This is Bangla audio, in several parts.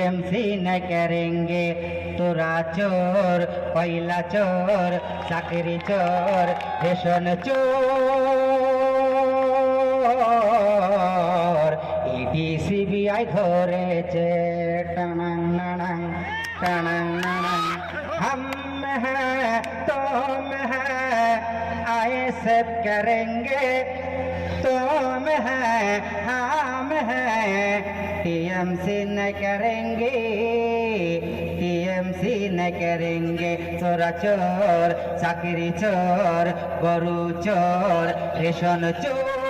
टीएमसी न करेंगे তোরা চোর কয়লা চোর চাকরি চোর রেশন চোর ইডি সিবিআই ধরেছে টানাং নানাং টানাং নানাং हम हैं तुम हैं आए सब करेंगे तुम हैं हम हैं टीएमसी न करेंगे टीएमसी न करेंगे चोरा चोर चाकरी चोर গরু চোর রেশন চোর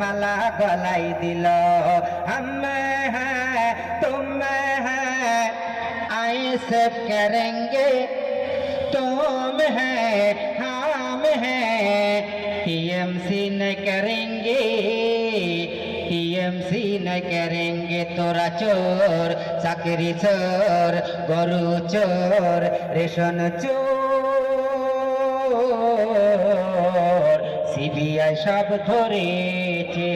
মালা গলাই দিল हम हैं तुम हैं आए सब करेंगे तुम हैं हम हैं टीएमसी न करेंगे टीएमसी न करेंगे তোরা চোর চাকরি চোর গরু চোর রেশন চোর সব ধরেছে।